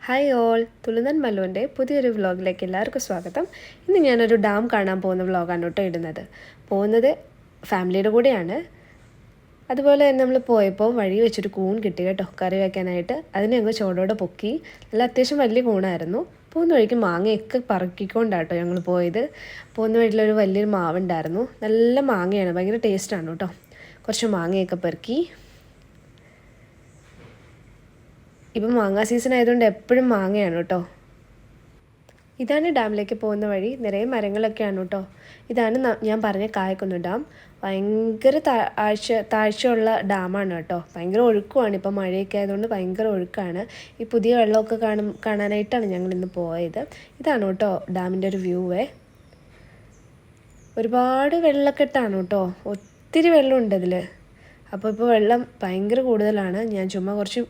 Hi all തുളുന്നൻ മല്ലുവിന്റെ പുതിയൊരു വ്ലോഗിലേക്ക് എല്ലാവർക്കും സ്വാഗതം. ഇന്ന് ഞാനൊരു ഡാം കാണാൻ പോകുന്ന വ്ലോഗാണ് കേട്ടോ ഇടുന്നത്. പോകുന്നത് ഫാമിലിയുടെ കൂടെയാണ്. അതുപോലെ തന്നെ നമ്മൾ പോയപ്പോൾ വഴി വെച്ചൊരു കൂൺ കിട്ടി കേട്ടോ കറി വയ്ക്കാനായിട്ട് അതിനെ ഞങ്ങൾ ചോടോടെ പൊക്കി. നല്ല അത്യാവശ്യം വലിയ കൂണായിരുന്നു. പോകുന്ന വഴിക്ക് മാങ്ങയൊക്കെ പറക്കിക്കൊണ്ടാട്ടോ ഞങ്ങൾ പോയത്. പോകുന്ന വഴിയിലൊരു വലിയൊരു മാവുണ്ടായിരുന്നു. നല്ല മാങ്ങയാണ് ഭയങ്കര ടേസ്റ്റാണ് കേട്ടോ. കുറച്ച് മാങ്ങയൊക്കെ പെറുക്കി. ഇപ്പം മാങ്ങ സീസൺ ആയതുകൊണ്ട് എപ്പോഴും മാങ്ങയാണ് കേട്ടോ ഇതാണ് ഡാമിലേക്ക് പോകുന്ന വഴി. നിറയെ മരങ്ങളൊക്കെയാണ് കേട്ടോ ഇതാണ് ഞാൻ പറഞ്ഞ കായക്കുന്ന് ഡാം. ഭയങ്കര താഴ്ച താഴ്ചയുള്ള ഡാമാണ് കേട്ടോ ഭയങ്കര ഒഴുക്കുമാണ് ഇപ്പം മഴയൊക്കെ ആയതുകൊണ്ട് ഭയങ്കര ഒഴുക്കാണ്. ഈ പുതിയ വെള്ളമൊക്കെ കാണും കാണാനായിട്ടാണ് ഞങ്ങൾ ഇന്ന് പോയത്. ഇതാണ് കേട്ടോ ഡാമിന്റെ ഒരു വ്യൂവേ ഒരുപാട് വെള്ളക്കെട്ടാണ് കേട്ടോ ഒത്തിരി വെള്ളമുണ്ട് ഇതിൽ അപ്പോൾ ഇപ്പോൾ വെള്ളം ഭയങ്കര കൂടുതലാണ്. ഞാൻ ചുമ്മാ കുറച്ച്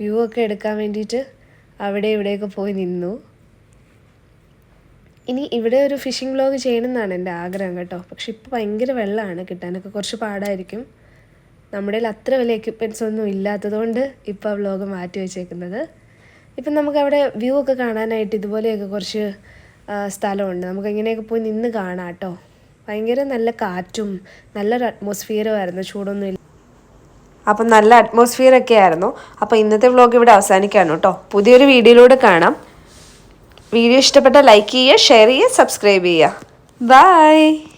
വ്യൂ ഒക്കെ എടുക്കാൻ വേണ്ടിയിട്ട് അവിടെ ഇവിടെയൊക്കെ പോയി നിന്നു. ഇനി ഇവിടെ ഒരു ഫിഷിംഗ് വ്ലോഗ് ചെയ്യണമെന്നാണ് എന്റെ ആഗ്രഹം കേട്ടോ. പക്ഷെ ഇപ്പോൾ ഭയങ്കര വെള്ളമാണ് കിട്ടാനൊക്കെ കുറച്ച് പാടായിരിക്കും. നമ്മുടെ കയ്യിൽ അത്ര വലിയ എക്യുപ്മെന്റ്സ് ഒന്നും ഇല്ലാത്തതുകൊണ്ട് ഇപ്പോൾ ആ വ്ലോഗ് മാറ്റി വെച്ചേക്കുന്നത്. ഇപ്പം നമുക്ക് അവിടെ വ്യൂ ഒക്കെ കാണാനായിട്ട് ഇതുപോലെയൊക്കെ കുറച്ച് സ്ഥലമുണ്ട്. നമുക്ക് ഇങ്ങനെയൊക്കെ പോയി നിന്ന് കാണാം കേട്ടോ. ഭയങ്കര നല്ല കാറ്റും നല്ലൊരു അറ്റ്മോസ്ഫിയറും ആയിരുന്നു. ചൂടൊന്നും അപ്പം നല്ല അറ്റ്മോസ്ഫിയർ ഒക്കെ ആയിരുന്നു. അപ്പോൾ ഇന്നത്തെ വ്ലോഗ് ഇവിടെ അവസാനിക്കുകയാണ് കേട്ടോ. പുതിയൊരു വീഡിയോയിലൂടെ കാണാം. വീഡിയോ ഇഷ്ടപ്പെട്ട ലൈക്ക് ചെയ്യുക ഷെയർ ചെയ്യുക സബ്സ്ക്രൈബ് ചെയ്യുക. ബൈ